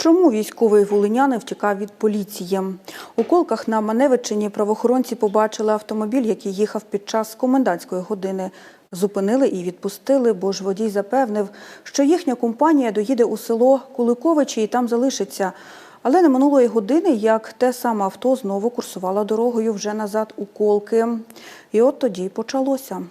Чому військовий волинянин втікав від поліції? У колках на Маневичині правоохоронці побачили автомобіль, який їхав під час комендантської години. Зупинили і відпустили, бо ж водій запевнив, що їхня компанія доїде у село Куликовичі і там залишиться. Але не минулої години, як те саме авто знову курсувало дорогою вже назад у колки. І от тоді почалося.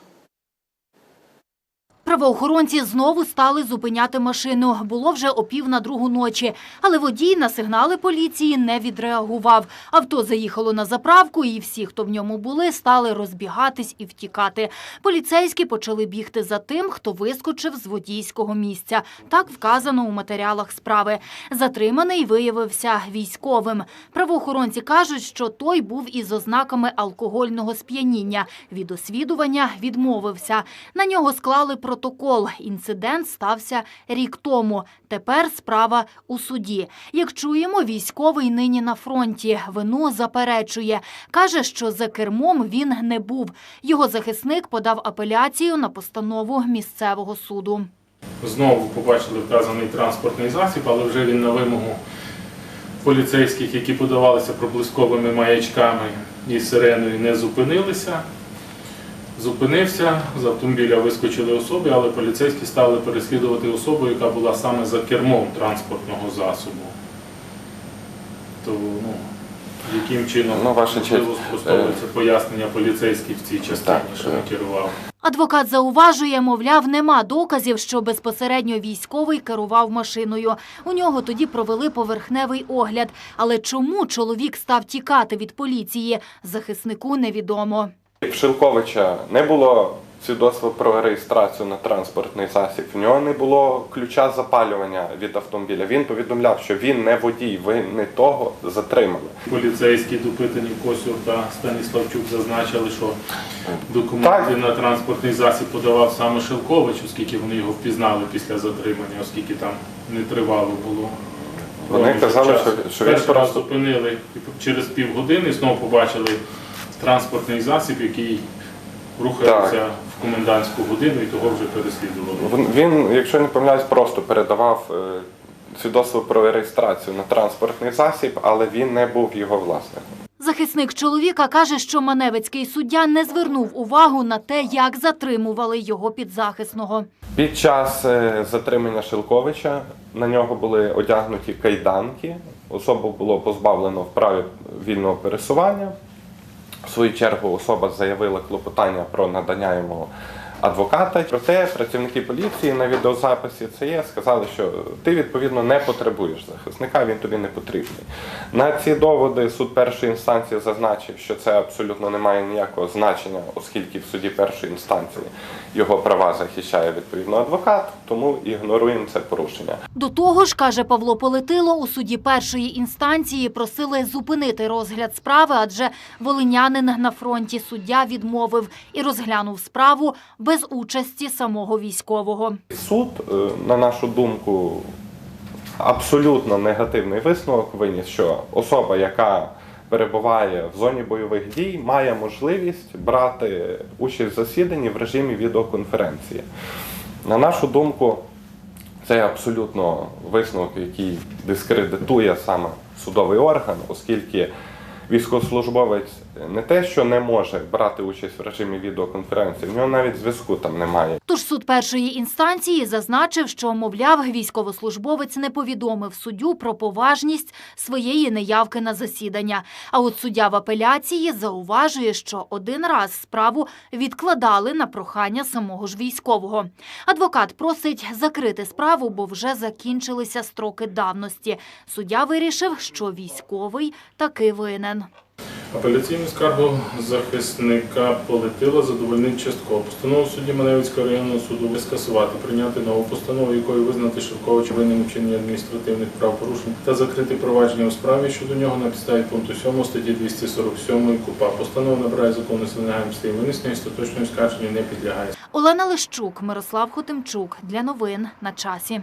Правоохоронці знову стали зупиняти машину. Було вже о пів на другу ночі. Але водій на сигнали поліції не відреагував. Авто заїхало на заправку, і всі, хто в ньому були, стали розбігатись і втікати. Поліцейські почали бігти за тим, хто вискочив з водійського місця. Так вказано у матеріалах справи. Затриманий виявився військовим. Правоохоронці кажуть, що той був із ознаками алкогольного сп'яніння. Від освідування відмовився. На нього склали протокол. Інцидент стався рік тому. Тепер справа у суді. Як чуємо, військовий нині на фронті. Вину заперечує. Каже, що за кермом він не був. Його захисник подав апеляцію на постанову місцевого суду. Знову побачили вказаний транспортний засіб, але вже він на вимогу поліцейських, які подавалися проблисковими маячками і сиреною, не зупинилися. Зупинився, з автомобіля вискочили особи, але поліцейські стали переслідувати особу, яка була саме за кермом транспортного засобу. То, ну, яким чином Ну, ваша спростовується пояснення поліцейських в цій частині, так, що не е. керував. Адвокат зауважує, мовляв, нема доказів, що безпосередньо військовий керував машиною. У нього тоді провели поверхневий огляд. Але чому чоловік став тікати від поліції, захиснику невідомо. В Шилковича не було свідоцтва про реєстрацію на транспортний засіб. В нього не було ключа запалювання від автомобіля. Він повідомляв, що він не водій, ви не того затримали. Поліцейські допитані Косюр та Станіславчук зазначили, що документи Так. на транспортний засіб подавав саме Шелкович, оскільки вони його впізнали після затримання, оскільки там не тривало було. Вони казали, що- що він просто- зупинили через півгодини, знову побачили транспортний засіб, який рухається в комендантську годину і того вже переслідували. Він- Він, якщо не помиляюсь, просто передавав е, свідоцтво про реєстрацію на транспортний засіб, але він не був його власником. Захисник чоловіка каже, що маневицький суддя не звернув увагу на те, як затримували його підзахисного. Під час е, затримання Шилковича на нього були одягнуті кайданки. Особу було позбавлено вправі вільного пересування. Свою чергу особа заявила клопотання про надання йому адвоката. Проте працівники поліції на відеозаписі це є, сказали, що ти відповідно не потребуєш захисника, він тобі не потрібний. На ці доводи суд першої інстанції зазначив, що це абсолютно не має ніякого значення, оскільки в суді першої інстанції його права захищає відповідно адвокат, тому ігноруємо це порушення. До того ж, каже Павло Полетило, у суді першої інстанції просили зупинити розгляд справи, адже волинянин на фронті суддя відмовив і розглянув справу без участі самого військового. Суд, е, на нашу думку, абсолютно негативний висновок виніс, що особа, яка перебуває в зоні бойових дій, має можливість брати участь в засіданні в режимі відеоконференції. На нашу думку, це абсолютно висновок, який дискредитує саме судовий орган, оскільки військовослужбовець не те, що не може брати участь в режимі відеоконференції, в нього навіть зв'язку там немає. Тож суд першої інстанції зазначив, що, мовляв, військовослужбовець не повідомив суддю про поважність своєї неявки на засідання. А от суддя в апеляції зауважує, що один раз справу відкладали на прохання самого ж військового. Адвокат просить закрити справу, бо вже закінчилися строки давності. Суддя вирішив, що військовий таки винен. Апеляційну скаргу захисника полетила задовольнити частково. Постанову судді Маневицького районного суду скасувати, прийняти нову постанову, якою визнати Шевковича винним у чиненні адміністративних правопорушень та закрити провадження у справі щодо нього на підставі пункту 7 статті 247 КУПА. Постанова набирає закону сигнальності і винесення остаточної скарження не підлягає. Олена Лищук, Мирослав Хотимчук. Для новин на часі.